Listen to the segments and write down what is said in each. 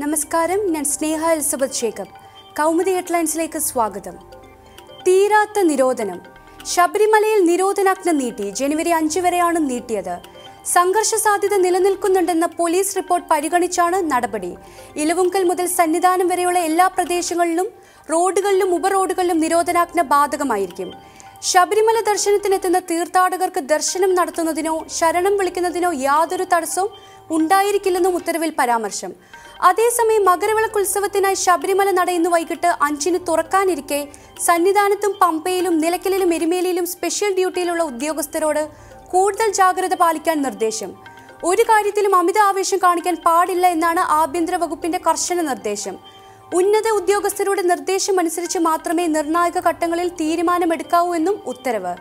നമസ്കാരം ഞാൻ Sneha Elizabeth Jacob. Kaumudi ഹെഡ്ലൈൻസിലേക്ക് സ്വാഗതം. തീരാത്ത നിരോധനം. ശബരിമലയിൽ നിരോധനാജ്ഞ നീട്ടി ജനുവരി അഞ്ച് വരെയാണ് നീട്ടിയത്. സംഘർഷ സാധ്യത നിലനിൽക്കുന്നുണ്ടെന്ന പോലീസ് റിപ്പോർട്ട് പരിഗണിച്ചാണ് നടപടി. ഇലവുങ്കൽ മുതൽ സന്നിധാനം വരെയുള്ള എല്ലാ പ്രദേശങ്ങളിലും റോഡുകളിലും ഉപറോഡുകളിലും നിരോധനാജ്ഞ ബാധകമായിരിക്കും. ശബരിമല ദർശനത്തിനെത്തുന്ന തീർത്ഥാടകർക്ക് ദർശനം നടത്തുന്നതിനോ ശരണം വിളിക്കുന്നതിനോ യാതൊരു തടസ്സവും ഉണ്ടായിരിക്കില്ലെന്നും ഉത്തരവിൽ പരാമർശം. അതേസമയം മകരവിളക്ക് ഉത്സവത്തിനായി ശബരിമല നട ഇന്ന് വൈകിട്ട് അഞ്ചിന് തുറക്കാനിരിക്കെ സന്നിധാനത്തും പമ്പയിലും നിലയ്ക്കലിലും എരുമേലിയിലും സ്പെഷ്യൽ ഡ്യൂട്ടിയിലുള്ള ഉദ്യോഗസ്ഥരോട് കൂടുതൽ ജാഗ്രത പാലിക്കാൻ നിർദ്ദേശം. ഒരു കാര്യത്തിലും അമിത ആവേശം കാണിക്കാൻ പാടില്ല എന്നാണ് ആഭ്യന്തര വകുപ്പിന്റെ കർശന നിർദ്ദേശം. ഉന്നത ഉദ്യോഗസ്ഥരുടെ നിർദ്ദേശം അനുസരിച്ച് മാത്രമേ നിർണായക ഘട്ടങ്ങളിൽ തീരുമാനമെടുക്കാവൂ എന്നും ഉത്തരവ്.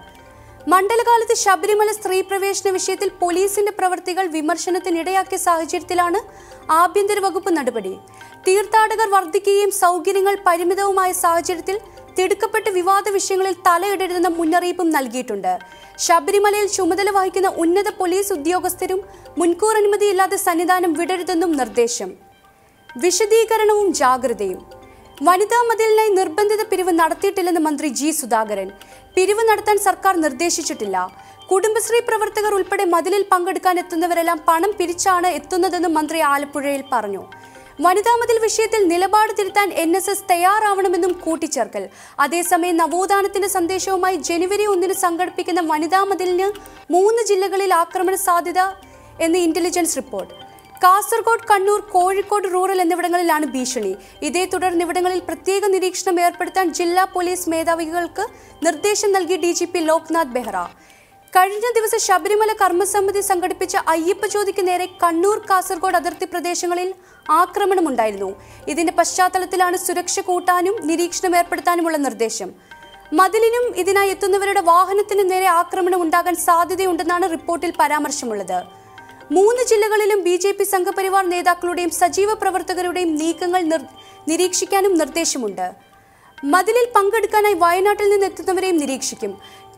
മണ്ഡലകാലത്ത് ശബരിമല സ്ത്രീ പ്രവേശന വിഷയത്തിൽ പോലീസിന്റെ പ്രവൃത്തികൾ വിമർശനത്തിനിടയാക്കിയ സാഹചര്യത്തിലാണ് ആഭ്യന്തര വകുപ്പ് നടപടി. തീർത്ഥാടകർ വർദ്ധിക്കുകയും സൗകര്യങ്ങൾ പരിമിതവുമായ സാഹചര്യത്തിൽ തിടുക്കപ്പെട്ട വിവാദ വിഷയങ്ങളിൽ തലയിടരുതെന്ന മുന്നറിയിപ്പും നൽകിയിട്ടുണ്ട്. ശബരിമലയിൽ ചുമതല വഹിക്കുന്ന ഉന്നത പോലീസ് ഉദ്യോഗസ്ഥരും മുൻകൂർ അനുമതിയില്ലാതെ സന്നിധാനം വിടരുതെന്നും നിർദ്ദേശം. വിശദീകരണവും ജാഗ്രതയും. വനിതാ മതിലിനായി നിർബന്ധിത പിരിവ് നടത്തിയിട്ടില്ലെന്ന് മന്ത്രി ജി സുധാകരൻ. പിരിവ് നടത്താൻ സർക്കാർ നിർദ്ദേശിച്ചിട്ടില്ല. കുടുംബശ്രീ പ്രവർത്തകർ ഉൾപ്പെടെ മതിലിൽ പങ്കെടുക്കാൻ എത്തുന്നവരെല്ലാം പണം പിരിച്ചാണ് എത്തുന്നതെന്ന് മന്ത്രി ആലപ്പുഴയിൽ പറഞ്ഞു. വനിതാ മതിൽ വിഷയത്തിൽ നിലപാട് തിരുത്താൻ എൻ എസ് എസ് തയ്യാറാവണമെന്നും കൂട്ടിച്ചേർക്കൽ. അതേസമയം നവോത്ഥാനത്തിന്റെ സന്ദേശവുമായി ജനുവരി ഒന്നിന് സംഘടിപ്പിക്കുന്ന വനിതാ മതിലിന് മൂന്ന് ജില്ലകളിൽ ആക്രമണ സാധ്യത എന്ന് intelligence report Kasaragod Kannur Kozhikode rural എന്നിവിടങ്ങളിലാണ് ഭീഷണി. ഇതേ തുടർന്ന് ഇവിടങ്ങളിൽ പ്രത്യേക നിരീക്ഷണം ഏർപ്പെടുത്താൻ ജില്ലാ പോലീസ് മേധാവികൾക്ക് നിർദ്ദേശം നൽകി D G P Loknath Behera. കഴിഞ്ഞ ദിവസം ശബരിമല കർമ്മസമിതി സംഘടിപ്പിച്ച അയ്യപ്പ ജ്യോതിക്ക് നേരെ കണ്ണൂർ കാസർഗോഡ് അതിർത്തി പ്രദേശങ്ങളിൽ ആക്രമണമുണ്ടായിരുന്നു. ഇതിന്റെ പശ്ചാത്തലത്തിലാണ് സുരക്ഷ കൂട്ടാനും നിരീക്ഷണം ഏർപ്പെടുത്താനുമുള്ള നിർദ്ദേശം. മതിലിനും ഇതിനായി എത്തുന്നവരുടെ വാഹനത്തിന് നേരെ ആക്രമണം ഉണ്ടാകാൻ സാധ്യതയുണ്ടെന്നാണ് റിപ്പോർട്ടിൽ പരാമർശമുള്ളത്. മൂന്ന് ജില്ലകളിലും ബി ജെ പി സംഘപരിവാർ നേതാക്കളുടെയും സജീവ പ്രവർത്തകരുടെയും നീക്കങ്ങൾ നിരീക്ഷിക്കാനും നിർദ്ദേശമുണ്ട്. മതിലിൽ പങ്കെടുക്കാനായി വയനാട്ടിൽ നിന്ന് എത്തുന്നവരെയും നിരീക്ഷിക്കും.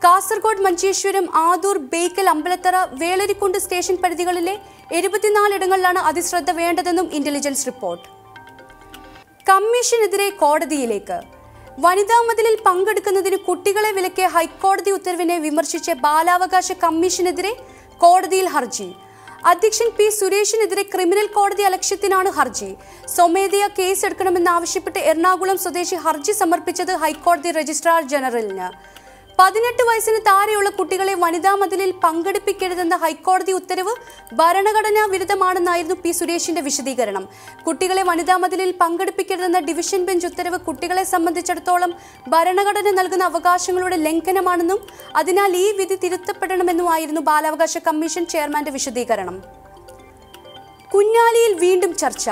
കാസർഗോഡ് മഞ്ചേശ്വരം ആദൂർ ബേക്കൽ അമ്പലത്തറ വേളരിക്കുണ്ട് സ്റ്റേഷൻ പരിധികളിലെ എഴുപത്തിനാലിടങ്ങളിലാണ് അതിശ്രദ്ധ വേണ്ടതെന്നും ഇന്റലിജൻസ് റിപ്പോർട്ട്. കമ്മീഷനെതിരെ കോടതിയിലേക്ക്. വനിതാ മതിലിൽ പങ്കെടുക്കുന്നതിന് കുട്ടികളെ വിലക്കിയ ഹൈക്കോടതി ഉത്തരവിനെ വിമർശിച്ച ബാലാവകാശ കമ്മീഷനെതിരെ കോടതിയിൽ ഹർജി. അധ്യക്ഷൻ പി സുരേഷിനെതിരെ ക്രിമിനൽ കോടതി അലക്ഷ്യത്തിനാണ് ഹർജി. സ്വമേധയാ കേസ് എടുക്കണമെന്നാവശ്യപ്പെട്ട് എറണാകുളം സ്വദേശി ഹർജി സമർപ്പിച്ചത് ഹൈക്കോടതി രജിസ്ട്രാർ ജനറലിന്. പതിനെട്ട് വയസ്സിന് താഴെയുള്ള കുട്ടികളെ വനിതാ മതിലിൽ പങ്കെടുപ്പിക്കരുതെന്ന ഹൈക്കോടതി ഉത്തരവ് ഭരണഘടനാ വിരുദ്ധമാണെന്നായിരുന്നു പി സുരേഷിന്റെ വിശദീകരണം. കുട്ടികളെ വനിതാ മതിലിൽ പങ്കെടുപ്പിക്കരുതെന്ന ഡിവിഷൻ ബെഞ്ച് ഉത്തരവ് കുട്ടികളെ സംബന്ധിച്ചിടത്തോളം ഭരണഘടന നൽകുന്ന അവകാശങ്ങളുടെ ലംഘനമാണെന്നും അതിനാൽ ഈ വിധി തിരുത്തപ്പെടണമെന്നുമായിരുന്നു ബാലാവകാശ കമ്മീഷൻ ചെയർമാന്റെ വിശദീകരണം. കുഞ്ഞാലിയിൽ വീണ്ടും ചർച്ച.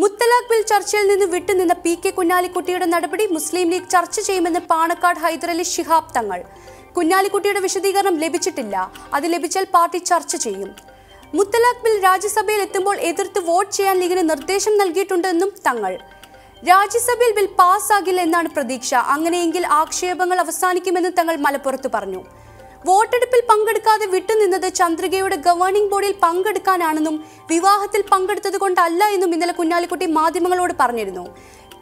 മുത്തലാഖ് ബിൽ ചർച്ചയിൽ നിന്ന് വിട്ടുനിന്ന പി കെ കുഞ്ഞാലിക്കുട്ടിയുടെ നടപടി മുസ്ലിം ലീഗ് ചർച്ച ചെയ്യുമെന്ന് പാണക്കാട് ഹൈദരലി ശിഹാബ് തങ്ങൾ. കുഞ്ഞാലിക്കുട്ടിയുടെ വിശദീകരണം ലഭിച്ചിട്ടില്ല. അത് ലഭിച്ചാൽ പാർട്ടി ചർച്ച ചെയ്യും. മുത്തലാഖ് ബിൽ രാജ്യസഭയിൽ എത്തുമ്പോൾ എതിർത്ത് വോട്ട് ചെയ്യാൻ ലീഗിന് നിർദ്ദേശം നൽകിയിട്ടുണ്ടെന്നും തങ്ങൾ. രാജ്യസഭയിൽ ബിൽ പാസ്സാകില്ല എന്നാണ് പ്രതീക്ഷ. അങ്ങനെയെങ്കിൽ ആക്ഷേപങ്ങൾ അവസാനിക്കുമെന്ന് തങ്ങൾ മലപ്പുറത്ത് പറഞ്ഞു. വോട്ടെടുപ്പിൽ പങ്കെടുക്കാതെ വിട്ടുനിന്നത് ചന്ദ്രികയുടെ ഗവേണിംഗ് ബോർഡിൽ പങ്കെടുക്കാനാണെന്നും വിവാഹത്തിൽ പങ്കെടുത്തത് കൊണ്ടല്ല എന്നും ഇന്നലെ കുഞ്ഞാലിക്കുട്ടി മാധ്യമങ്ങളോട് പറഞ്ഞിരുന്നു.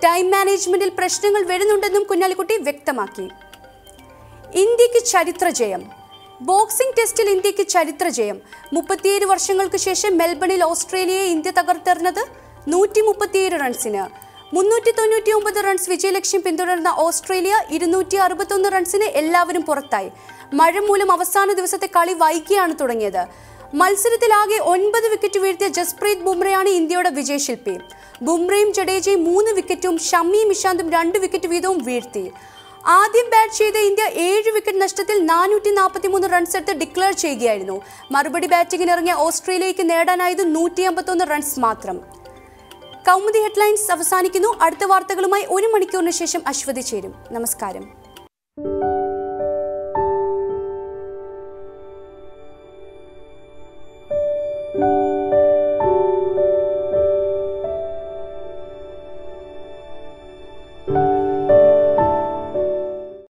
ടൈം മാനേജ്മെന്റിൽ പ്രശ്നങ്ങൾ വരുന്നുണ്ടെന്നും കുഞ്ഞാലിക്കുട്ടി വ്യക്തമാക്കി. ഇന്ത്യയ്ക്ക് ചരിത്ര ജയം ബോക്സിംഗ് ടെസ്റ്റിൽ ഇന്ത്യയ്ക്ക് ചരിത്ര ജയം മുപ്പത്തിയേഴ് വർഷങ്ങൾക്ക് ശേഷം മെൽബണിൽ ഓസ്ട്രേലിയയെ ഇന്ത്യ തകർത്തെറിഞ്ഞത് നൂറ്റി മുപ്പത്തിയേഴ് റൺസിന്. മുന്നൂറ്റി തൊണ്ണൂറ്റി ഒമ്പത് റൺസ് വിജയലക്ഷ്യം പിന്തുടർന്ന ഓസ്ട്രേലിയ ഇരുന്നൂറ്റി അറുപത്തൊന്ന് റൺസിന് എല്ലാവരും പുറത്തായി. മഴ മൂലം അവസാന ദിവസത്തെ കളി വൈകിയാണ് തുടങ്ങിയത്. മത്സരത്തിലാകെ ഒൻപത് വിക്കറ്റ് വീഴ്ത്തിയ ജസ്പ്രീത് ബുംറയാണ് ഇന്ത്യയുടെ വിജയശില്പി. ബുംറയും ജഡേജയും മൂന്ന് വിക്കറ്റും ഷമ്മിയും ഇഷാന്തും രണ്ട് വിക്കറ്റ് വീതവും വീഴ്ത്തി. ആദ്യം ബാറ്റ് ചെയ്ത ഇന്ത്യ ഏഴ് വിക്കറ്റ് നഷ്ടത്തിൽ നാനൂറ്റി നാൽപ്പത്തി മൂന്ന് റൺസ് എടുത്ത് ഡിക്ലെയർ ചെയ്യുകയായിരുന്നു. മറുപടി ബാറ്റിംഗിനിറങ്ങിയ ഓസ്ട്രേലിയയ്ക്ക് നേടാനായത് നൂറ്റി അമ്പത്തൊന്ന് റൺസ് മാത്രം. കൗമുദി ഹെഡ്ലൈൻസ് അവസാനിക്കുന്നു. അടുത്ത വാർത്തകളുമായി ഒരു മണിക്കൂറിന് ശേഷം അശ്വതി ചേരും. നമസ്കാരം.